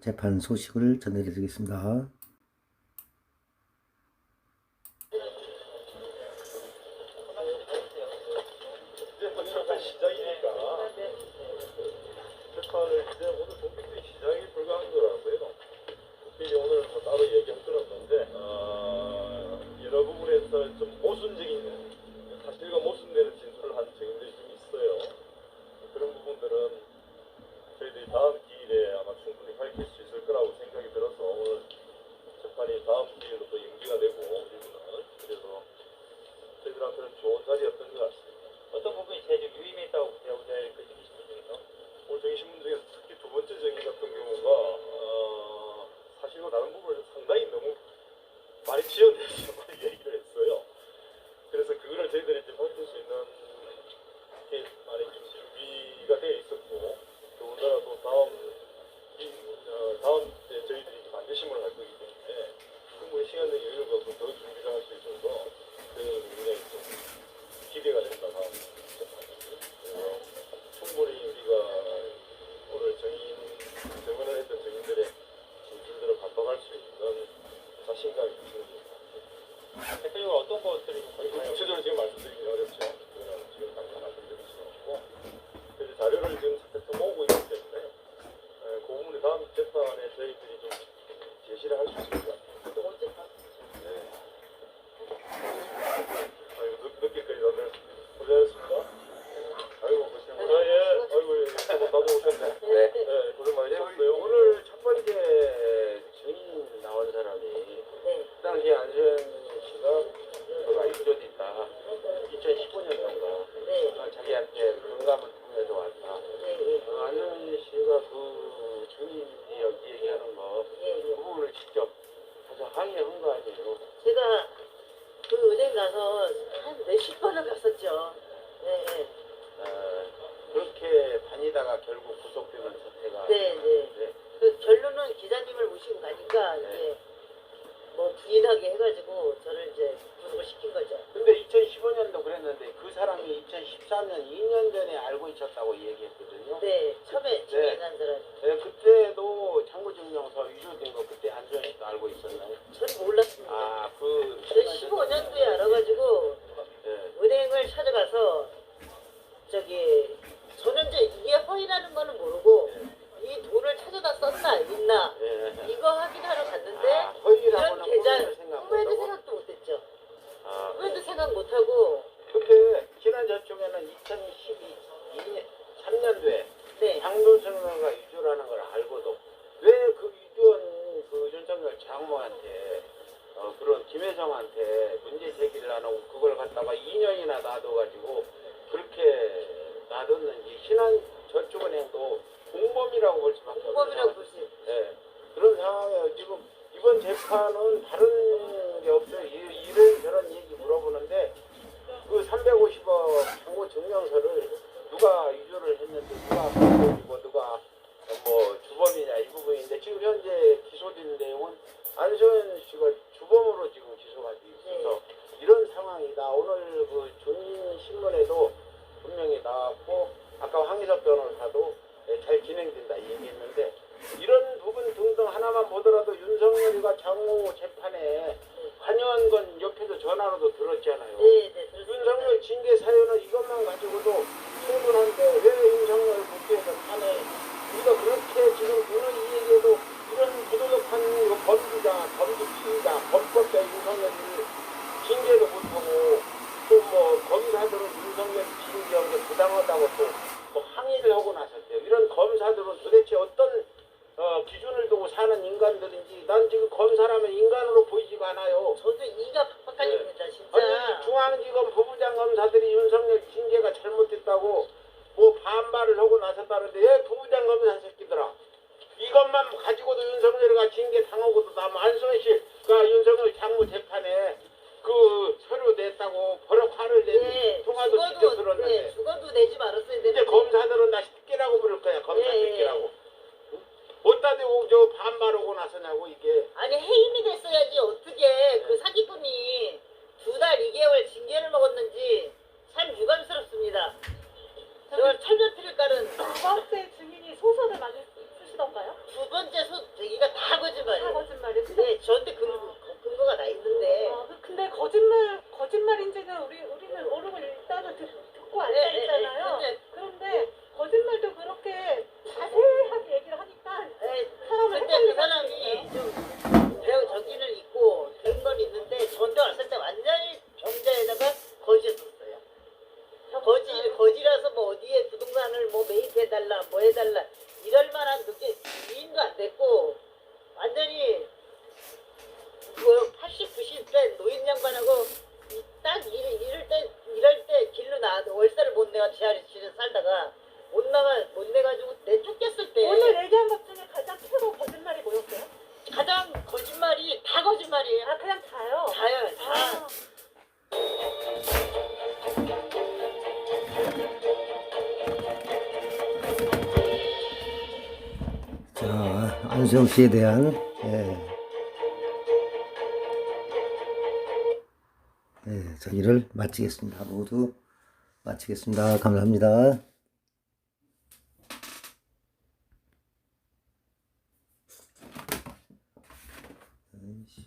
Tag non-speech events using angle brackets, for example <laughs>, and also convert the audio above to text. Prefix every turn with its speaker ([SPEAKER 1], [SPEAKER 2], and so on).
[SPEAKER 1] 재판 소식을 전해드리겠습니다.
[SPEAKER 2] 부분을 상당히 너무 많이 지어내서 많이 <laughs> 얘기를 했어요. 그래서 그거를 저희들이 이제 밝힐 수 있는 게 많이 좀 준비가 되어 있었고 더군다나 또 다음 이, 어, 다음 때 저희들이 이제 반대심을 할 거기 때문에 충분히 시간적 여유를 갖고 더 준비를 할 수 있어서 그 굉장히 좀 기대가 된다 다음 재판이. 그래서 충분히 우리가 오늘 정인 증언을 했던 증인들의 진술들을 반박할 수 있는 자신감이 생깁니다.
[SPEAKER 3] 대표적으로 어떤 것들이 좀
[SPEAKER 2] 아니, 그
[SPEAKER 3] 거의
[SPEAKER 2] 구체적으로 지금 말씀드리기 어렵죠. 그거는 지금 당장 말씀드릴 수는 없고 그래서 자료를 지금 살짝 모으고 있기 때문에 에, 그 부분이 다음 재판에 저희들이 좀 제시를 할 수 있을 것 같아요. 네. 아이고 늦, 늦게까지 다들 고생하셨습니다. 아이고 고생. 아, 예. 아이고 예. 예. 나도 오셨네.
[SPEAKER 4] 네.
[SPEAKER 2] 네, 고생 많이
[SPEAKER 4] 네,
[SPEAKER 2] 하셨어요.
[SPEAKER 4] 오늘 첫 번째 증인 나온 사람이 그 당시 안수현 씨가 그가 유죄됐다. 2015년도인가 자기한테 건감을 통해서 왔다. 어, 안수현 씨가 그 증인이 여기 얘기하는 거 그 부분을 직접 가서 항의한 거 아니에요.
[SPEAKER 5] 제가 그 은행 가서 한 몇십 번을 갔었죠. 네, 네,
[SPEAKER 4] 어, 그렇게 다니다가 결국 구속되는 사태가
[SPEAKER 5] 네, 네.
[SPEAKER 4] 네.
[SPEAKER 5] 그 결론은 기자님을 모시고 가니까
[SPEAKER 4] 네.
[SPEAKER 5] 이제 뭐 부인하게 해가지고 저를 이제 구속을 시킨 거죠.
[SPEAKER 4] 근데 2015년도 그랬는데 그 사람이 2013년 2년 전에 알고 있었다고 얘기했거든요.
[SPEAKER 5] 네, 처음에 증인한 사람.
[SPEAKER 4] 네, 그때도 장부증명서 위조된 거 그때 안수현 씨도 알고 있었나요?
[SPEAKER 5] 저는 몰랐습니다.
[SPEAKER 4] 아, 그
[SPEAKER 5] 저 15년도에 알아가지고
[SPEAKER 4] 네.
[SPEAKER 5] 은행을 찾아가서 저기 저는 이제 이게 허위라는 거는 모르고 이 돈을 찾아다 썼나 있나
[SPEAKER 4] 네.
[SPEAKER 5] 이거 확인하러 갔는데
[SPEAKER 4] 아, 허위라고는
[SPEAKER 5] 이런 계좌
[SPEAKER 4] 꿈에도 생각
[SPEAKER 5] 꿈에도
[SPEAKER 4] 못하고?
[SPEAKER 5] 생각도 못했죠.
[SPEAKER 4] 아,
[SPEAKER 5] 꿈에도 생각 못하고
[SPEAKER 4] 근데 지난 저쪽에는 2012년 3년도에
[SPEAKER 5] 네
[SPEAKER 4] 장도성가 위조라는 걸 알고도 왜 그 위조한 그 윤석열 장모한테 어, 그런 김혜성한테 문제 제기를 안 하고 그걸 갖다가 2년이나 놔둬가지고 그렇게 놔뒀는지 신한 저축은행도 공범이라고 볼 수밖에 없는
[SPEAKER 5] 공범이라고 있죠.
[SPEAKER 4] 예. 그런 상황에 지금 이번 재판은 다른 게 없어요. 이- 이런 저런 얘기 물어보는데 그 350억 정보 증명서를 누가 위조를 했는데 누가 공범이고 누가 뭐 주범이냐 이 부분인데 지금 현재 기소된 내용은 안소연 씨가 주범으로 지금 기소가 돼 있어서 이런 상황이다. 오늘 그 종인 신문에도 분명히 나왔고 아까 황희석 변호사도 예, 잘 진행된다 얘기했는데 이런 부분 등등 하나만 보더라도 윤석열이가 장모 재판에 관여한 건 옆에서 전화로도 들었잖아요.
[SPEAKER 5] 네, 네, 들었습니다.
[SPEAKER 4] 윤석열 징계 사유는 이것만 가지고도 충분한데 왜 윤석열 국회에서 탄핵 우리가 그렇게 지금 오늘 이 얘기에도 이런 부도덕한 범죄자, 범죄 피의자, 범법자 윤석열을 징계도 못하고 또 뭐 검사들은 윤석열 징계한 게 부당하다고 또뭐 항의를 하고 나섰대요. 이런 검사들은 도대체 어떤 어, 기준을 두고 사는 인간들인지 난 지금 검사라면 인간으로 보이지가 않아요.
[SPEAKER 5] 저도 이가 팍팍할립니다 진짜.
[SPEAKER 4] 아니 중앙지검 부부장 검사들이 윤석열 징계가 잘못됐다고 뭐 반발을 하고 나섰다는데 왜 부부장 검사 새끼들아. 이것만 가지고도 윤석열이가 징계 당하고도 남 안소연 씨가 윤석열 장모 재판에 그 서류 냈다고 버럭 화를 내고
[SPEAKER 5] 네,
[SPEAKER 4] 통화도 직접 들었는데.
[SPEAKER 5] 네, 죽어도 내지 말았어야 되는데.
[SPEAKER 4] 이제 검사들은 나 새끼라고 부를 거야 검사
[SPEAKER 5] 네, 네.
[SPEAKER 4] 새끼라고. 어디다 대고 저 반발하고 나서냐고 이게.
[SPEAKER 5] 아니 해임이 됐어야지 어떻게 그 사기꾼이 두 달 2개월 징계를 먹었는지 참 유감스럽습니다. 저는 철면피를 깔은
[SPEAKER 6] 두 번째 증인이 소설을 많이 쓰- 쓰시던가요?
[SPEAKER 5] 두 번째 소 대기가 다 거짓말이에요. 거짓말이지? 네, 저한테 근거, 근거가 나 있는데 아, 근데 거짓말 거짓말인지는 우리 우리는 모르고 뭐 80, 90대 노인 양반하고 이- 딱 일, 이럴 때 이럴 때 길로 나 월세를 못 내가 지하실에 살다가 못 나가 못 내가지고 내 쫓겼을 때
[SPEAKER 6] 오늘 얘기한 것 중에 가장 최고 거짓말이 뭐였어요?
[SPEAKER 5] 가장 거짓말이 다 거짓말이에요.
[SPEAKER 6] 아 그냥 자요.
[SPEAKER 5] 다요 다.
[SPEAKER 6] 아,
[SPEAKER 1] 자, 안수영 씨에 대한, 예. 예, 저기를 마치겠습니다. 모두 마치겠습니다. 감사합니다.